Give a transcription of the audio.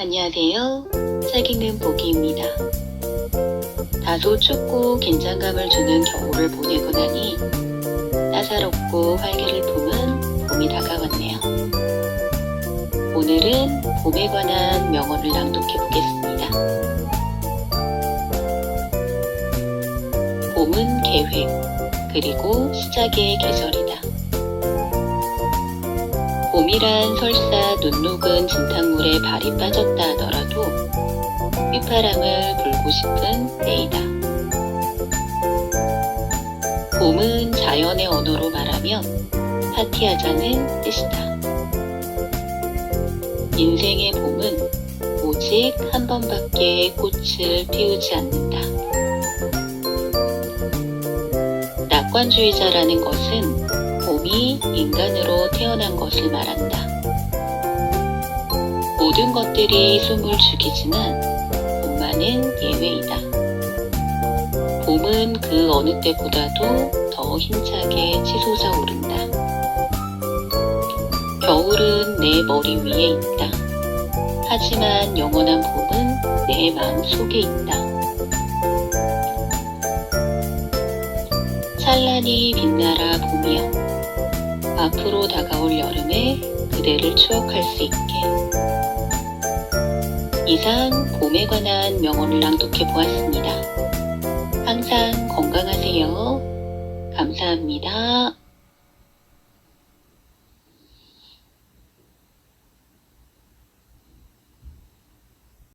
안녕하세요. 책 읽는 보기입니다. 다소 춥고 긴장감을 주는 겨울을 보내고 나니 따사롭고 활기를 품은 봄이 다가왔네요. 오늘은 봄에 관한 명언을 낭독해 보겠습니다. 봄은 계획, 그리고 시작의 계절이다. 봄이란 설사 눈 녹은 진탕물에 발이 빠졌다 하더라도 휘파람을 불고 싶은 때이다. 봄은 자연의 언어로 말하면 파티하자는 뜻이다. 인생의 봄은 오직 한 번밖에 꽃을 피우지 않는다. 낙관주의자라는 것은 봄이 인간으로 태어난 것을 말한다. 모든 것들이 숨을 죽이지만 봄만은 예외이다. 봄은 그 어느 때보다도 더 힘차게 치솟아 오른다. 겨울은 내 머리 위에 있다. 하지만 영원한 봄은 내 마음 속에 있다. 찬란히 빛나라 봄이여. 앞으로 다가올 여름에 그대를 추억할 수 있게. 이상 봄에 관한 명언을 낭독해 보았습니다. 항상 건강하세요. 감사합니다.